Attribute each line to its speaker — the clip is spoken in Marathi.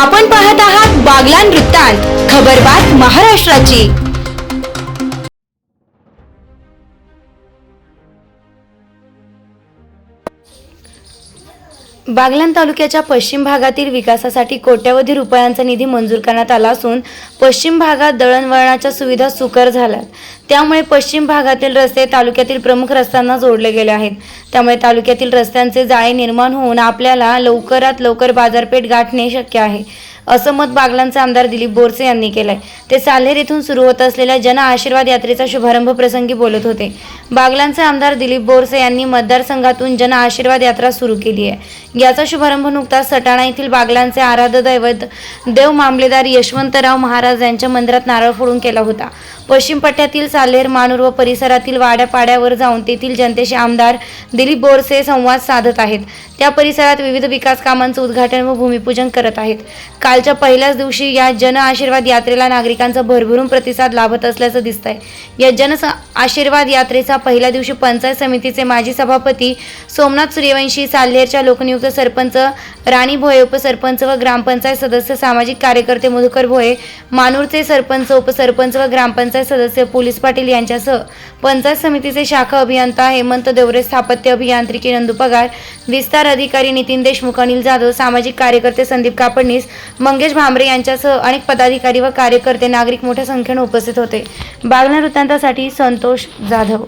Speaker 1: आपण पाहत आहात बागलान वृत्तांत खबरबात महाराष्ट्राची. बागलान तालुक्याच्या पश्चिम भागातील विकासासाठी कोट्यवधी रुपयांचा निधी मंजूर करण्यात आला असून पश्चिम भागात दळणवळणाच्या सुविधा सुकर झाल्यात. त्यामुळे पश्चिम भागातील रस्ते तालुक्यातील प्रमुख रस्त्यांना जोडले गेले आहेत. त्यामुळे तालुक्यातील रस्त्यांचे जाळे निर्माण होऊन आपल्याला लवकरात लवकर बाजारपेठ गाठणे शक्य आहे असं मत बागलांचे आमदार दिलीप बोरसे यांनी केलंय. ते साल्हेर येथून सुरू होत असलेल्या जन आशीर्वाद यात्रेचा शुभारंभ प्रसंगी बोलत होते. बागलांचे आमदार दिलीप बोरसे यांनी मतदारसंघातून जन आशीर्वाद यात्रा सुरू केली आहे. याचा शुभारंभ नुकताच सटाणा येथील बागलांचे आराध्य दैवत देव मामलेदार यशवंतराव महाराज यांच्या मंदिरात नारळ फोडून केला होता. पश्चिम पट्ट्यातील सालेर मानूर व परिसरातील वाड्यापाड्यावर जाऊन तेथील जनतेशी आमदार दिलीप बोरसे संवाद साधत आहेत. त्या परिसरात विविध विकास कामांचं उद्घाटन व भूमिपूजन करत आहेत. कालच्या पहिल्याच दिवशी या जन आशीर्वाद यात्रेला नागरिकांचा भरभरून प्रतिसाद लाभत असल्याचं दिसत आहे या जन आशीर्वाद यात्रेचा पहिल्या दिवशी पंचायत समितीचे माजी सभापती सोमनाथ सूर्यवंशी साल्हेरच्या लोकनियुक्त सरपंच राणी भोये उपसरपंच व ग्रामपंचायत सदस्य सामाजिक कार्यकर्ते मधुकर भोये मानूरचे सरपंच उपसरपंच व ग्रामपंचायत सदस्य पोलीस पाटील यांच्यासह पंचायत समितीचे शाखा अभियंता हेमंत देवरे स्थापत्य अभियांत्रिकी नंदू पगार विस्तार अधिकारी नितीन देशमुख अनिल जाधव सामाजिक कार्यकर्ते संदीप कापडणीस मंगेश भांबरे यांच्यासह अनेक पदाधिकारी व कार्यकर्ते नागरिक मोठ्या संख्येने उपस्थित होते. बागना वृत्तांतासाठी संतोष जाधव.